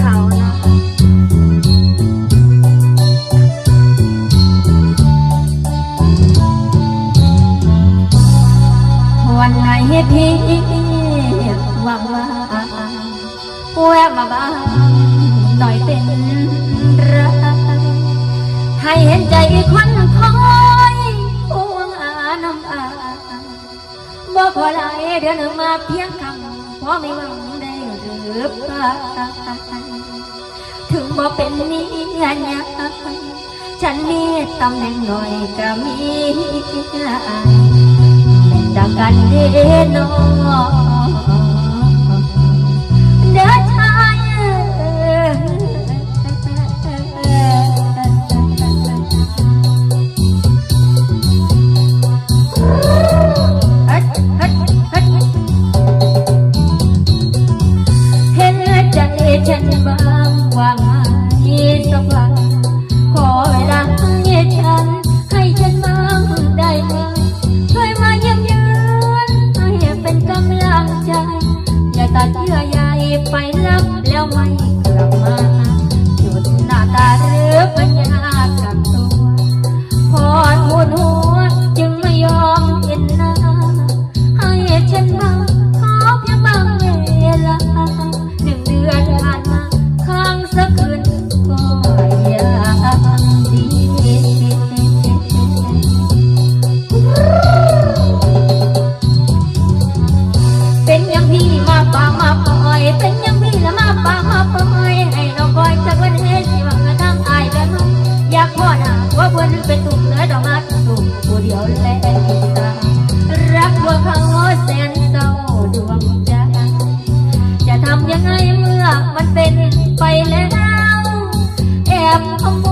เขานะวันไหนพี่ว่างว่าแวะมาบ้างหน่อยเป็นไรให้เห็นใจคนคอยห่วงอาน้ำอาบ่พอไรเดือนมาเพียงคำพอไม่หวัง อเปถึงบ่เป็นเมียเนี่ยฉันมีตำแหน่งหน่อยก็มีเป็นดังกันเด้อนอง ตัดเยื่อใยไปลับแล้วไม่ เป็นตุกเนื้อดอกมาตุกผู้เดียวแลตารักพวกเขาแสนเศร้าดวงใจจะทำยังไงเมื่อมันเป็นไปแล้ว แอบขโม